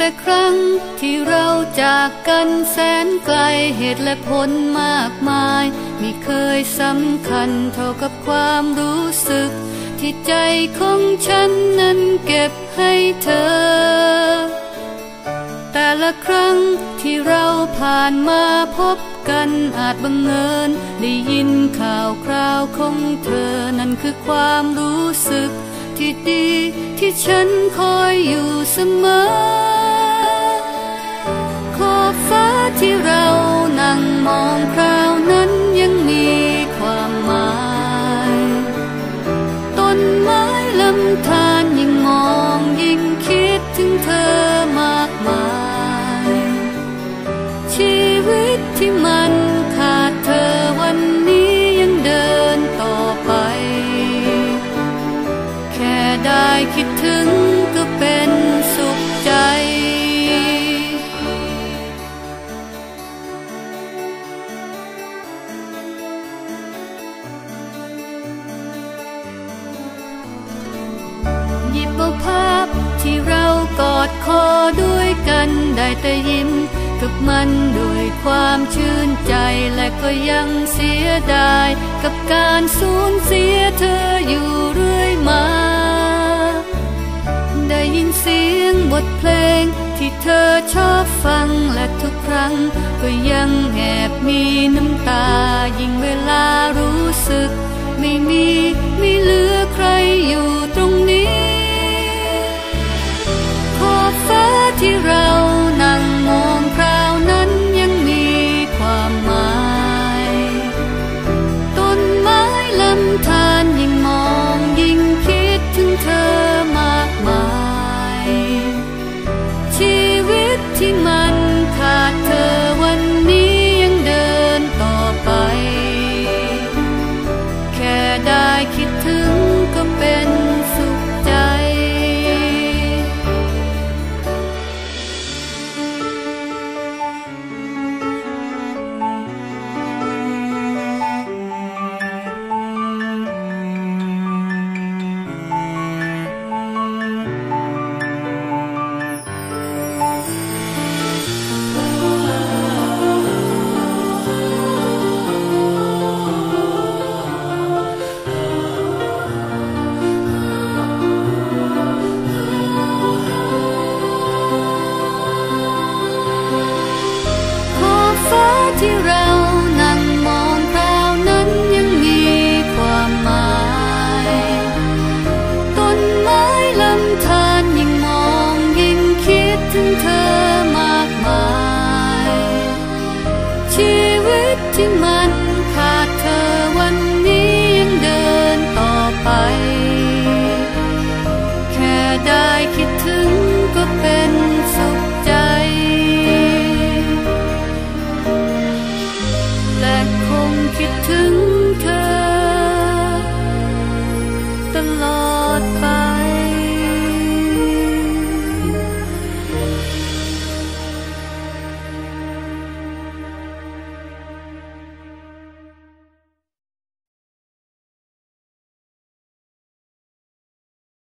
แต่ครั้งที่เราจากกันแสนไกลเหตุและผลมากมายไม่เคยสำคัญเท่ากับความรู้สึก ที่ใจของฉันนั้นเก็บให้เธอ แต่ละครั้งที่เราผ่านมาพบกันอาจบังเอิญได้ยินข่าวคราวของเธอนั่นคือความรู้สึกที่ดีที่ฉันคอยอยู่เสมอ ที่เรานั่งมองคราวนั้นยังมีความหมาย ต้นไม้ลำธารยิ่งมองยิ่งคิดถึงเธอมากมาย ชีวิตที่มันขาดเธอวันนี้ยังเดินต่อไป แค่ได้คิดถึง ดคอด้วยกันได้แต่ยิ้มกับมันด้วยความชื่นใจและก็ยังเสียดาย กับการสูญเสียเธออยู่เรื่อยมา ได้ยินเสียงบทเพลงที่เธอชอบฟังและทุกครั้ง ก็ยังแอบมี ที่มันขาดเธอวันนี้ยังเดินต่อไป แค่ได้คิดถึงก็เป็น